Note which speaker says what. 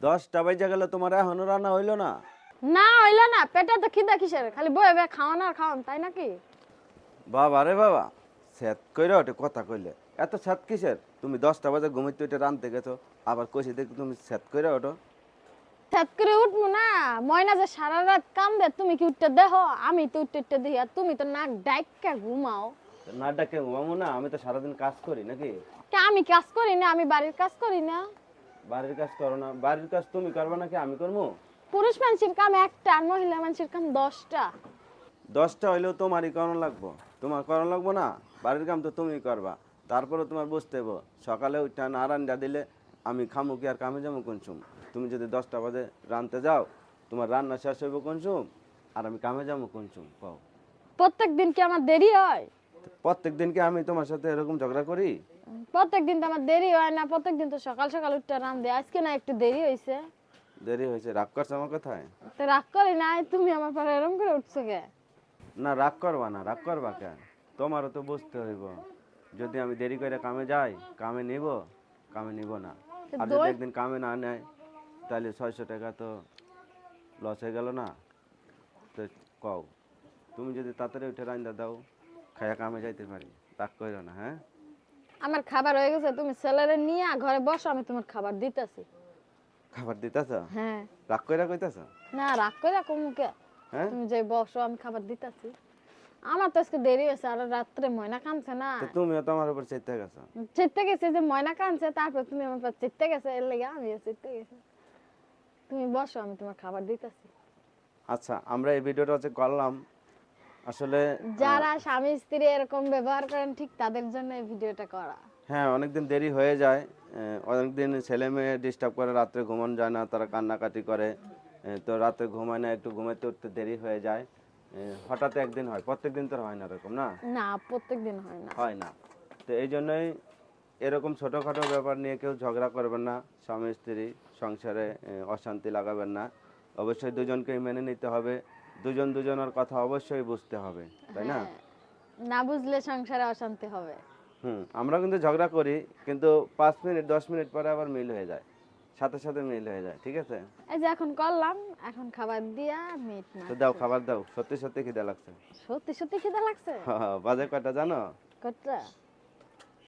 Speaker 1: দশটা বাজে গেলে তোমার এখনও রান্না হইল না?
Speaker 2: না হইল না। পেটে তো খিদা কিসের? খালি বয়ে বয়ে খাওয়ান আর খাওয়ান তাই নাকি?
Speaker 1: বাবা রে বাবা স্যাত কইরা ওটা কথা কইলে। এত স্যাত কিসের? তুমি দশটা বাজে ঘুমাইতে ওইটা রানতে গেছো। আবার কইছি দেখি তুমি স্যাত কইরা ওটো
Speaker 2: ছাত করে উঠবো না। ময়না যে সারা রাত কান্দে তুমি কি উঠতে দেখো আমি তো উঠতে উঠতে দেখি আর তুমি তো নাক ডাইকা ঘুমাও।
Speaker 1: না ডাকে ঘুমাবো না আমি তো সারাদিন কাজ করি নাকি?
Speaker 2: কে আমি কাজ করি না আমি বাড়ির কাজ করি না।
Speaker 1: বাড়ির কাজ করো না। বাড়ির কাজ তুমি করবে নাকি আমি করব?
Speaker 2: পুরুষ মানুষের কাম একটা আর মহিলা মানুষের কাম দশটা।
Speaker 1: দশটা হইলেও তোমারই করানো লাগবো। তোমার করানো লাগবো না বাড়ির কাম তো তুমি করবা। তারপরে তোমার বুঝতে হইব সকালে ওইটা না রান্না দিলে আমি খামু কি আর কামে যাব কোনসুম তুমি যদি দশটা বাজে রানতে যাও তোমার রান্না শেষ হইব কোনসুম আর আমি কামে যাব কোনসুম কও।
Speaker 2: প্রত্যেক দিন কি আমার দেরি হয়?
Speaker 1: প্রত্যেক দিন কি আমি তোমার সাথে এরকম ঝগড়া করি?
Speaker 2: প্রত্যেক দিন তো আমার দেরি হয় না প্রত্যেক দিন তো সকাল সকাল উঠতে দেয়। আজকে না একটু দেরি হয়েছে
Speaker 1: দেরি হয়েছে রাগ করছ আমার কথায়?
Speaker 2: তো রাগ করি না তুমি আমার পরে এরকম করে উঠছো কে?
Speaker 1: না রাগ করবা না রাগ করবা কেন তোমারও তো বুঝতে হইব। যদি আমি দেরি করে কামে যাই কামে নিব কামে নিব না। আর যদি একদিন কামে না নেয় তাহলে ছয়শো টাকা তো লস হয়ে গেল না? তো কও তুমি যদি তাড়াতাড়ি উঠে রান্না দাও। খায়া কামে যাইতে পারি। রাগ করো না হ্যাঁ?
Speaker 2: আমার খাবার হয়ে গেছে তুমি ছেলেরে নিয়ে ঘরে বসো আমি তোমার খাবার দিতেছি।
Speaker 1: খাবার দিতেছ?
Speaker 2: হ্যাঁ।
Speaker 1: রাগ করে কইতেছ?
Speaker 2: না রাগ করে কমুকে
Speaker 1: হ্যাঁ?
Speaker 2: তুমি যে বসো আমি খাবার দিতেছি। আমার তো আজকে দেরি হয়েছে আর রাত্রে ময়না কানছে না।
Speaker 1: তো তুমিও তো আমার উপর চেতে গেছো?
Speaker 2: চিত্তে গেছে যে ময়না কানছে তারপর তুমি আমার পর চিত্তে গেছে এর লেগে আমিও চিত্তে গেছে। তুমি বসো আমি তোমার খাবার দিতেছি।
Speaker 1: আচ্ছা আমরা এই ভিডিওটা যে করলাম। আসলে
Speaker 2: যারা স্বামী স্ত্রী এরকম ব্যবহার করেন ঠিক তাদের জন্য এই ভিডিওটা করা।
Speaker 1: হ্যাঁ অনেকদিন দেরি হয়ে যায়। অনেকদিন ছেলে মেয়ে ডিস্টার্ব করে রাত্রে ঘুমানো যায় না তারা কান্নাকাটি করে। তো রাতে ঘুমায় না একটু ঘুমাতে উঠতে দেরি হয়ে যায়। হঠাৎ একদিন হয় প্রত্যেক দিন তো হয় না এরকম না?
Speaker 2: না প্রত্যেক দিন হয় না।
Speaker 1: হয় না। তো এই জন্যই এরকম ছোটোখাটো ব্যাপার নিয়ে কেউ ঝগড়া করবেন না স্বামী স্ত্রী সংসারে অশান্তি লাগাবেন না। অবশ্যই দুজনকেই মেনে নিতে হবে। দুজন দুজনের কথা অবশ্যই বুঝতে হবে তাই না?
Speaker 2: হ্যাঁ। না বুঝলে সংসারে অশান্তি হবে।
Speaker 1: হুম আমরা কিন্তু ঝগড়া করি কিন্তু পাঁচ মিনিট দশ মিনিট পরে আবার মিল হয়ে যায় সাথে সাথে মিল হয়ে যায় ঠিক আছে?
Speaker 2: এই যে এখন করলাম এখন খাবার দিয়া মিট না
Speaker 1: তো দাও খাবার দাও সত্যি সত্যি খিদে লাগছে।
Speaker 2: সত্যি সত্যি খিদে লাগছে?
Speaker 1: বাজে কয়টা জানো?
Speaker 2: কতটা